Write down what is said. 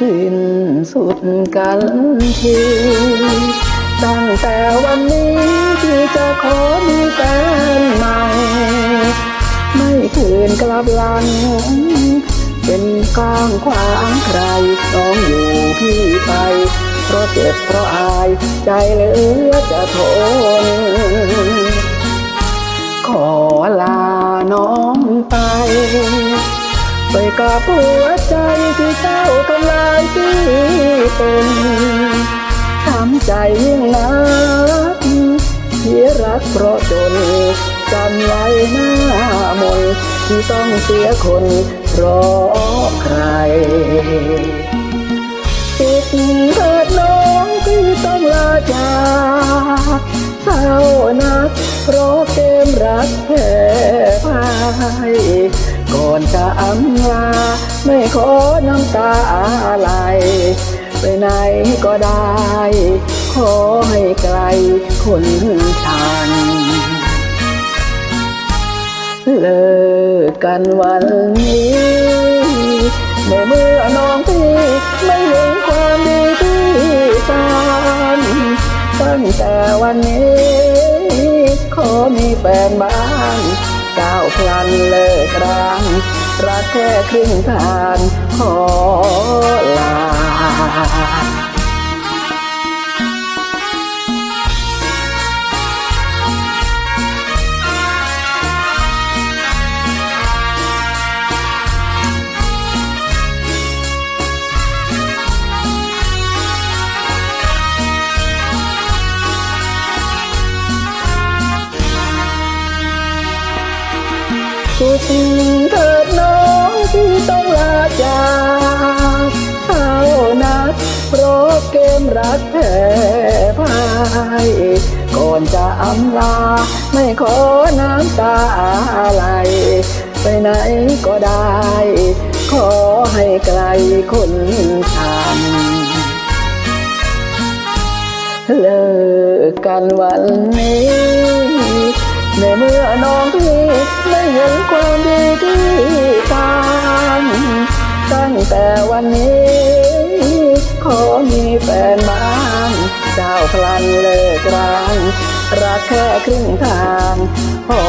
สุดกันทีตั้งแต่วันนี้ที่จะขอมีแฟนใหม่ ไม่คืนกลับหลัง เป็นกลางขวางใครน้องอยู่พี่ไป เพราะเจ็บเพราะอายใจเหลือจะทน ขอลาน้องไป ไปกับหัวใจที่เจ้ากำลายที่เป็นทำใจยิ่งนักที่รักเพราะจนจำไว้หน้ามนที่ต้องเสียคนเพราะใครติดเถิดน้องที่ต้องลาจากเศร้านักเพราะเกมรักแพ้พ่าย ก่อนจะอำลาไม่ขอน้ำตาอะไรไปไหนก็ได้ ขอให้ไกลคนชังเลิกกันวันนี้ในเมื่อน้องพี่ไม่เห็นความดีที่ฝันตั้งแต่วันนี้ ขอมีแฟนบ้าน พลันเลิกรางรักแค่ครึ่งทางขอ สุดเถิดน้องที่ต้องลาจากเท่านักเพราะเกมรักแพ้พ่ายก่อนจะอำลา ไม่ขอน้ำตาอะไรไปไหนก็ได้ ขอให้ไกลคนชังเลิกกันวันนี้ ในเมื่อน้องพี่ไม่เห็นความดีที่ตามตั้งแต่วันนี้ ขอมีแฟนบ้างเจ้าพลันเลิกรางรักแค่ครึ่งทางพอ